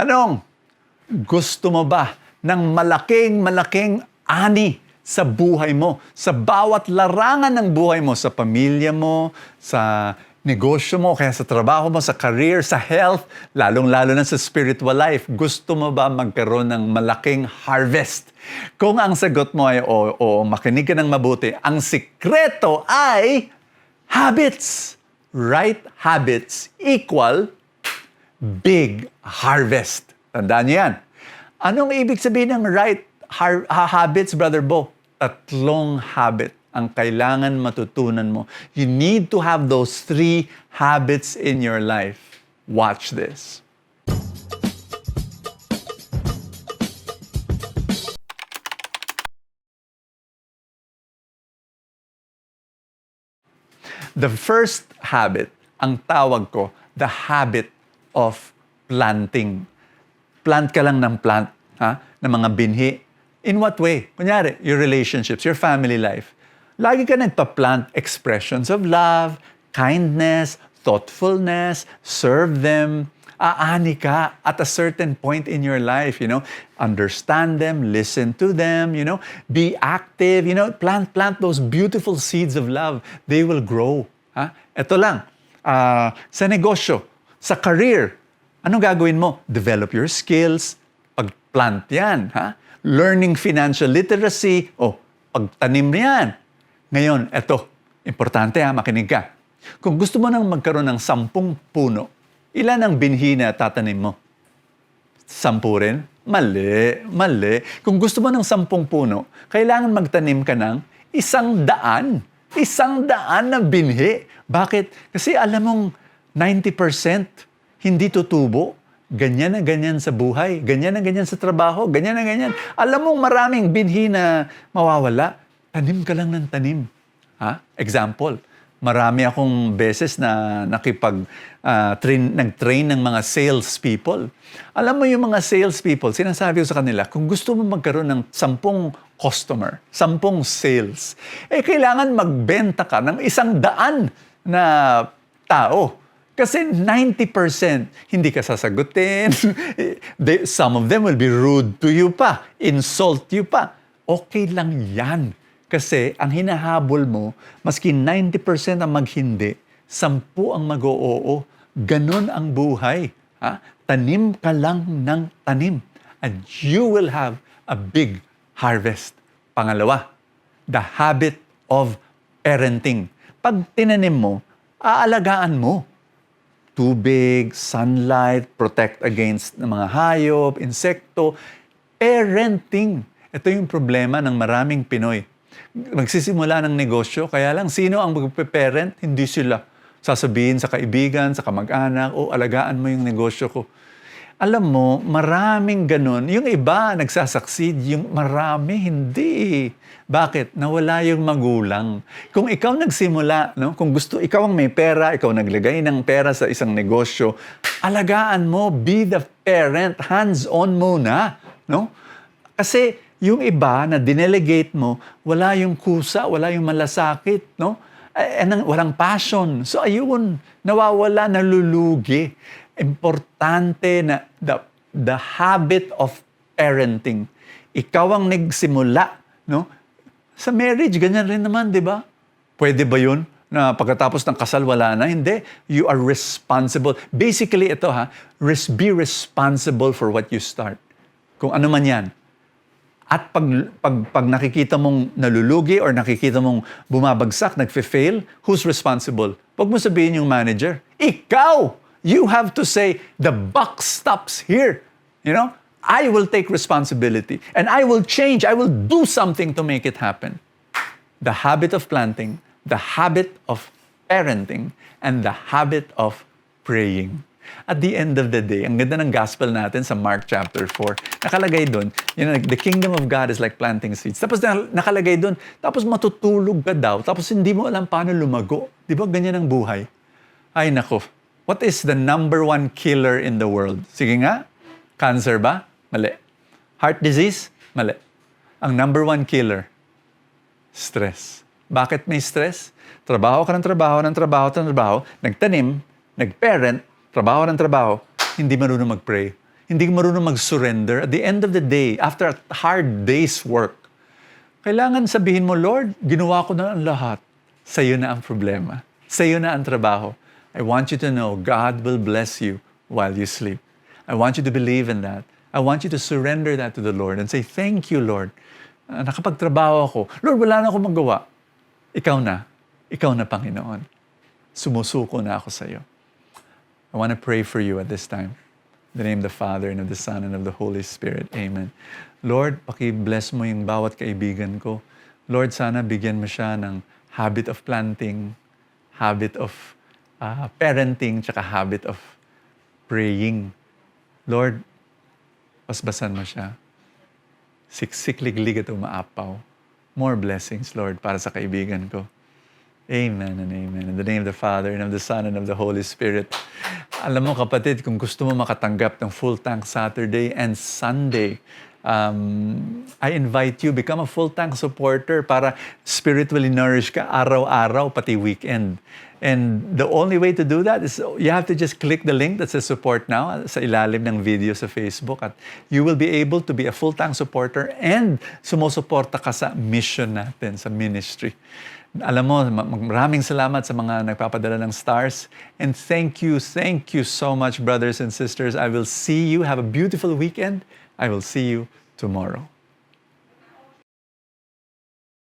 Tanong, gusto mo ba ng malaking malaking ani sa buhay mo, sa bawat larangan ng buhay mo, sa pamilya mo, sa negosyo mo, kaya sa trabaho mo, sa career, sa health, lalong-lalo na sa spiritual life. Gusto mo ba magkaroon ng malaking harvest? Kung ang sagot mo ay o, o makinig ka ng mabuti, ang sikreto ay habits. Right habits equal big harvest. Tandaan niyo yan. Anong ibig sabihin ng right har- ha- habits, Brother Bo? Tatlong habit ang kailangan matutunan mo. You need to have those three habits in your life. Watch this. The first habit, ang tawag ko, the habit of planting. Plant ka lang ng plant, ha? ng mga binhi. In what way? Kunyari, your relationships, your family life. Lagi ka nagpa-plant expressions of love, kindness, thoughtfulness, serve them. Aani ka at a certain point in your life, you know. Understand them, listen to them, you know. Be active, you know. Plant, plant those beautiful seeds of love. They will grow. Ha? Ito lang, ah, sa negosyo, sa career, anong gagawin mo? Develop your skills, pag-plant yan. Ha? Learning financial literacy, o pagtanim yan. Ngayon, eto, importante ha, makinig ka. Kung gusto mo nang magkaroon ng sampung puno, ilan ang binhi na tatanim mo? Sampu rin? Mali, mali. Kung gusto mo ng sampung puno, kailangan magtanim ka ng isang daan. Isang daan na binhi. Bakit? Kasi alam mong 90% hindi tutubo. Ganyan na ganyan sa buhay. Ganyan na ganyan sa trabaho. Ganyan na ganyan. Alam mong maraming binhi na mawawala. Tanim ka lang ng tanim. Ha? Example, marami akong beses na nakipag ah, train, nag-train ng mga sales people. Alam mo yung mga sales people, sinasabi ko sa kanila, kung gusto mo magkaroon ng sampung customer, sampung sales, eh kailangan magbenta ka ng isang daan na tao. Kasi 90% hindi ka sasagutin. They, some of them will be rude to you pa, insult you pa. Okay lang yan. Kasi ang hinahabol mo, maski 90% ang maghindi, 10 ang mag-oo. Ganon ang buhay. Ha? Tanim ka lang ng tanim. And you will have a big harvest. Pangalawa, the habit of parenting. Pag tinanim mo, aalagaan mo tubig, sunlight, protect against mga hayop, insekto. Parenting. Ito yung problema ng maraming Pinoy. Magsisimula ng negosyo, kaya lang sino ang magpe-parent? Hindi sila. Sasabihin sa kaibigan, sa kamag-anak, o alagaan mo yung negosyo ko. Alam mo, maraming ganun. Yung iba nagsasucceed, yung marami hindi. Bakit? Nawala yung magulang. Kung ikaw nagsimula, no? kung gusto, ikaw ang may pera, ikaw naglagay ng pera sa isang negosyo, alagaan mo, be the parent, hands-on muna. No? Kasi yung iba na dinelegate mo, wala yung kusa, wala yung malasakit, no? Eh, nang- walang passion. So ayun, nawawala, nalulugi. Importante na the, the habit of parenting. Ikaw ang nagsimula, no? Sa marriage, ganyan rin naman, di ba? Pwede ba yun? Na pagkatapos ng kasal, wala na? Hindi. You are responsible. Basically, ito ha, res- be responsible for what you start. Kung ano man yan. At pag, pag, pag nakikita mong nalulugi or nakikita mong bumabagsak, nagfe-fail, who's responsible? Huwag mo sabihin yung manager. Ikaw! You have to say, the buck stops here. You know? I will take responsibility and I will change. I will do something to make it happen. The habit of planting, the habit of parenting, and the habit of praying. At the end of the day, ang ganda ng gospel natin sa Mark chapter 4, nakalagay doon, you know, the kingdom of God is like planting seeds. Tapos na- nakalagay doon, tapos matutulog ka daw, tapos hindi mo alam paano lumago. Di ba ganyan ang buhay? Ay nako, what is the number one killer in the world? Sige nga, cancer ba? Mali. Heart disease? Mali. Ang number one killer, stress. Bakit may stress? Trabaho ka ng trabaho, ng trabaho, ng trabaho, nagtanim, nagparent, trabaho ng trabaho, hindi marunong mag-pray. hindi marunong mag-surrender, at the end of the day, after a hard day's work, kailangan sabihin mo, Lord, ginawa ko na ang lahat. Sa iyo na ang problema. Sa iyo na ang trabaho. I want you to know God will bless you while you sleep. I want you to believe in that. I want you to surrender that to the Lord and say, Thank you, Lord. Ah, nakapagtrabaho ako. Lord, wala na akong magawa. Ikaw na. Ikaw na, Panginoon. Sumusuko na ako sa iyo. I want to pray for you at this time. In the name of the Father, and of the Son, and of the Holy Spirit. Amen. Lord, paki-bless mo yung bawat kaibigan ko. Lord, sana bigyan mo siya ng habit of planting, habit of ah, parenting, tsaka habit of praying. Lord, pasbasan mo siya. Siksik-liglig at umaapaw. More blessings, Lord, para sa kaibigan ko. Amen and amen. In the name of the Father, and of the Son, and of the Holy Spirit. Alam mo kapatid, kung gusto mo makatanggap ng full tank Saturday and Sunday, um, I invite you, become a full tank supporter para spiritually nourish ka araw-araw, pati weekend. And the only way to do that is you have to just click the link that says support now sa ilalim ng video sa Facebook at you will be able to be a full tank supporter and sumusuporta ka sa mission natin, sa ministry. Alam mo, ma- maraming salamat sa mga nagpapadala ng stars. And thank you, thank you so much, brothers and sisters. I will see you. Have a beautiful weekend. I will see you tomorrow.